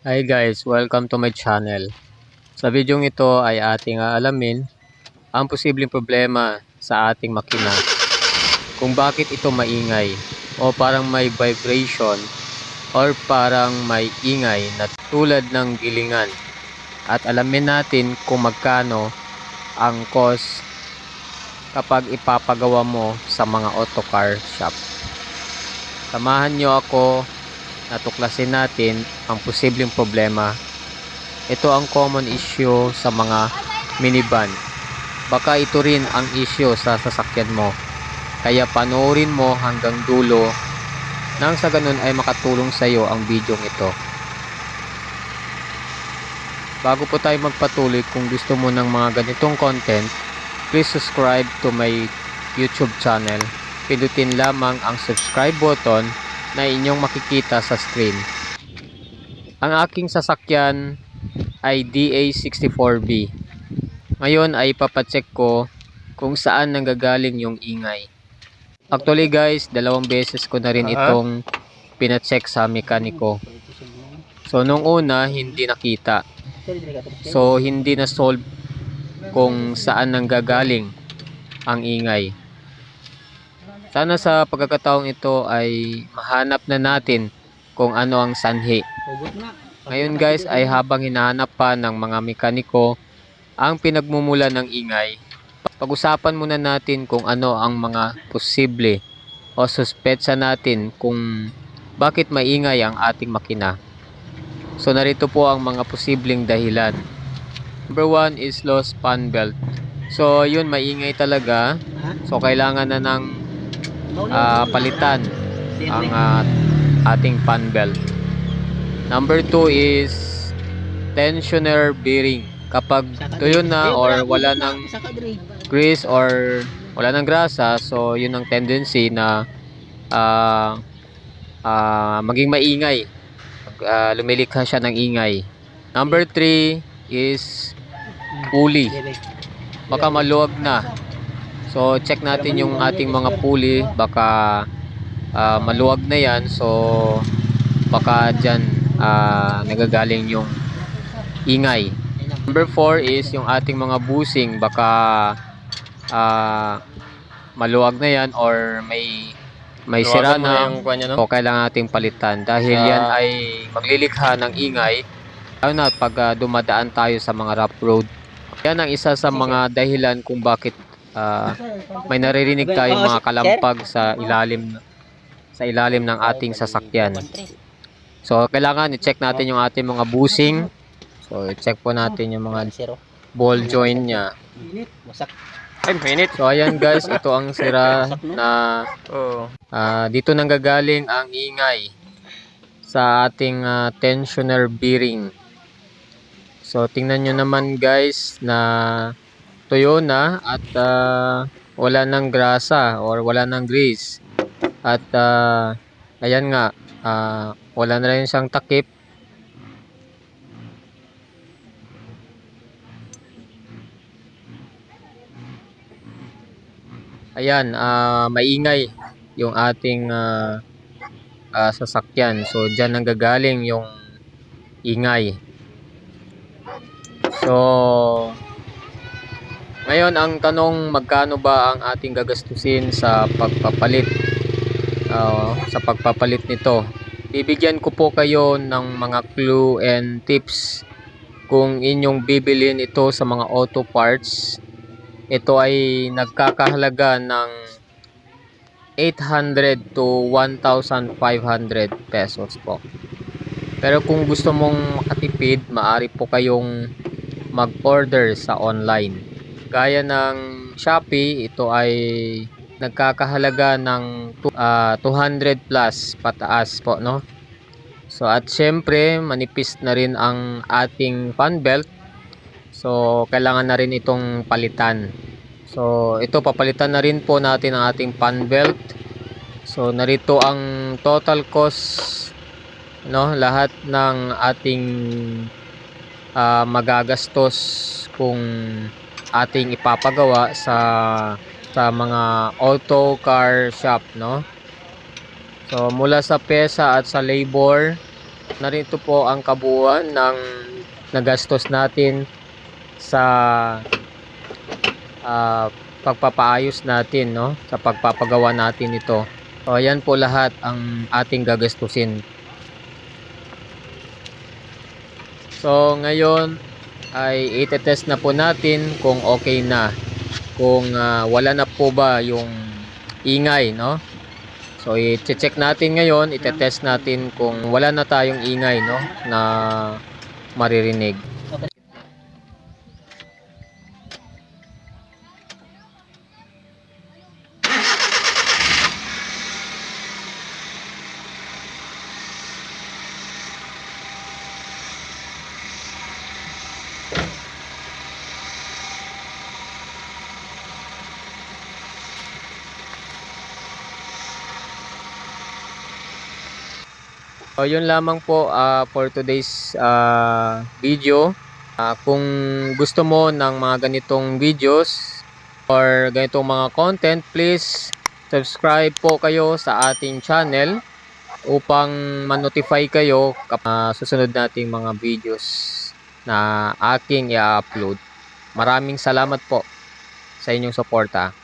Hi guys, welcome to my channel. Sa videong ito ay ating aalamin ang posibleng problema sa ating makina. Kung bakit ito maingay o parang may vibration or parang may ingay na tulad ng gilingan. At alamin natin kung magkano ang cost kapag ipapagawa mo sa mga auto car shop. Samahan nyo ako natuklasin natin ang posibleng problema. Ito ang common issue sa mga minivan. Baka ito rin ang issue sa sasakyan mo. Kaya panoorin mo hanggang dulo nang sa ganun ay makatulong sa iyo ang video ito. Bago po tayo magpatuloy kung gusto mo ng mga ganitong content, please subscribe to my YouTube channel. Pindutin lamang ang subscribe button na inyong makikita sa screen. Ang aking sasakyan ay DA64B. Ngayon ay papacheck ko kung saan nanggagaling yung ingay. Actually guys, dalawang beses ko na rin itong pinacheck sa mekaniko. So nung una, hindi nakita. So hindi na solve kung saan nanggagaling ang ingay. Sana sa pagkakataong ito ay mahanap na natin kung ano ang sanhi. Ngayon guys ay habang hinahanap pa ng mga mekaniko ang pinagmumula ng ingay, pag-usapan muna natin kung ano ang mga posible o suspetsa natin kung bakit maingay ang ating makina. So narito po ang mga posibleng dahilan. Number one is lost fan belt. So yun maingay talaga. So kailangan na ng ah, palitan ang ah, ating fan belt. Number 2 is tensioner bearing. Kapag tuyo na or wala nang grease or wala nang grasa, so yun ang tendency na ah, ah, maging maingay. Ah, lumilikha siya ng ingay. Number 3 is pulley. Baka maluwag na. So check natin yung ating mga pulley. Baka ah, maluwag na yan. So baka dyan ah, nagagaling yung ingay. Number 4 is yung ating mga busing. Baka ah, maluwag na yan or may may sira na. yung kanya, no? o kailangan nating palitan. Dahil yan ay maglilikha ng ingay. Lalo na pag ah, dumadaan tayo sa mga rough road. Yan ang isa sa mga dahilan kung bakit ah, may naririnig tayong mga kalampag sa ilalim sa ilalim ng ating sasakyan. So kailangan i-check natin yung ating mga busing. So i-check po natin yung mga ball joint niya. Ay, minute. So ayan guys, ito ang sira na. Ah, dito nanggagaling ang ingay sa ating ah, tensioner bearing. So tingnan nyo naman guys na tuyo na at ah, wala nang grasa or wala nang grease. At ah, ayan nga, ah, wala na rin siyang takip. Ayan, ah, maingay yung ating ah, ah, sasakyan. So, dyan nanggagaling yung ingay. So, ngayon ang tanong magkano ba ang ating gagastusin sa pagpapalit ah, sa pagpapalit nito. Bibigyan ko po kayo ng mga clue and tips kung inyong bibilin ito sa mga auto parts. Ito ay nagkakahalaga ng 800 to 1,500 pesos po. Pero kung gusto mong makatipid, maaari po kayong mag-order sa online. Gaya ng Shopee, ito ay nagkakahalaga ng tu- ah, 200 plus pataas po, no? So at syempre, manipis na rin ang ating fan belt. So kailangan na rin itong palitan. So ito papalitan na rin po natin ang ating fan belt. So narito ang total cost no lahat ng ating ah, magagastos kung ating ipapagawa sa sa mga auto car shop no So mula sa pesa at sa labor Narito po ang kabuuan ng nagastos natin sa ah, pagpapaayos natin, no? Sa pagpapagawa natin ito. So, ayan po lahat ang ating gagastusin. So, ngayon ay itetest na po natin kung okay na. Kung ah, wala na po ba yung ingay, no? So, i-check natin ngayon, itetest natin kung wala na tayong ingay, no? Na maririnig. So, yun lamang po ah, for today's ah, video. Ah, kung gusto mo ng mga ganitong videos or ganitong mga content, please subscribe po kayo sa ating channel upang ma-notify kayo kapag susunod nating mga videos na aking i-upload. Maraming salamat po sa inyong suporta.